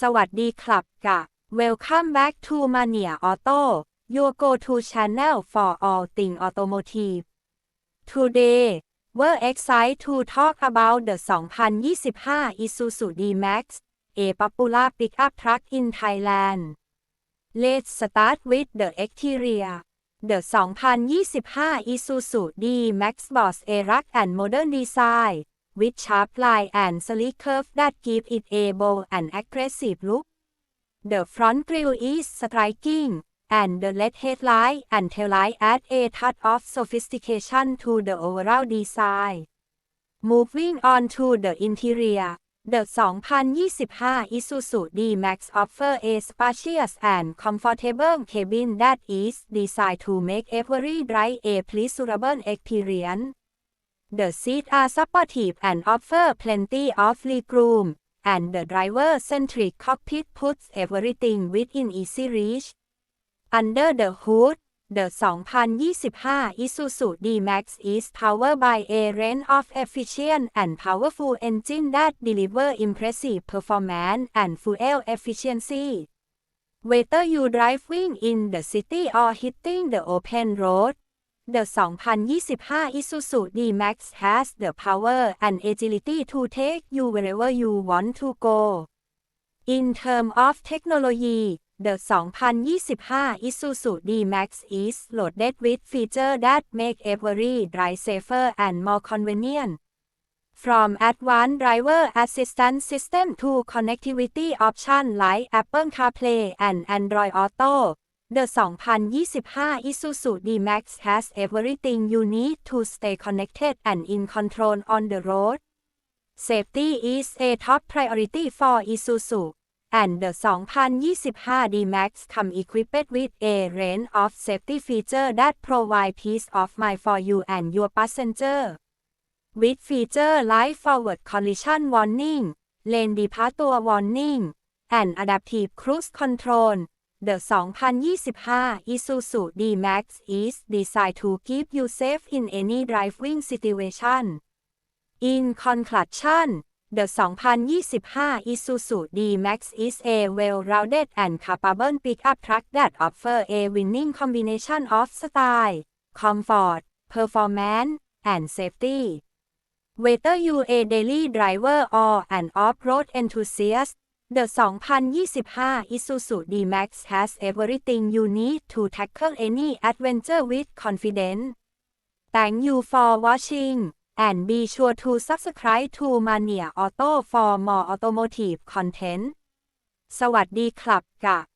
สวัสดีครับกะ Welcome back to Mania Auto your go-to channel for all things automotive Today we're excited to talk about the 2025 Isuzu D-Max a popular pickup truck in Thailand Let's start with the exterior The 2025 Isuzu D-Max Boss a rugged and modern design with sharp line and sleek curve that give it a bold and aggressive look. The front grille is striking, and the LED headlight and taillight add a touch of sophistication to the overall design. Moving on to the interior, the 2025 Isuzu D-Max offer a spacious and comfortable cabin that is designed to make every drive a pleasurable experience. The seats are supportive and offer plenty of legroom, and the driver-centric cockpit puts everything within easy reach. Under the hood, the 2025 Isuzu D-Max is powered by a range of efficient and powerful engines that deliver impressive performance and fuel efficiency. Whether you're driving in the city or hitting the open road, the 2025 Isuzu D-Max has the power and agility to take you wherever you want to go. In terms of technology, the 2025 Isuzu D-Max is loaded with features that make every drive safer and more convenient. From advanced driver assistance system to connectivity options like Apple CarPlay and Android Auto, the 2025 Isuzu D-Max has everything you need to stay connected and in control on the road. Safety is a top priority for Isuzu, and the 2025 D-Max come equipped with a range of safety features that provide peace of mind for you and your passenger. With features like forward collision warning, lane departure warning, and adaptive cruise control, the 2025 Isuzu D-Max is designed to keep you safe in any driving situation. In conclusion, the 2025 Isuzu D-Max is a well-rounded and capable pickup truck that offers a winning combination of style, comfort, performance, and safety. Whether you are a daily driver or an off-road enthusiast, the 2025 Isuzu D-Max has everything you need to tackle any adventure with confidence. Thank you for watching, and be sure to subscribe to Mania Auto for more automotive content. สวัสดีครับกะ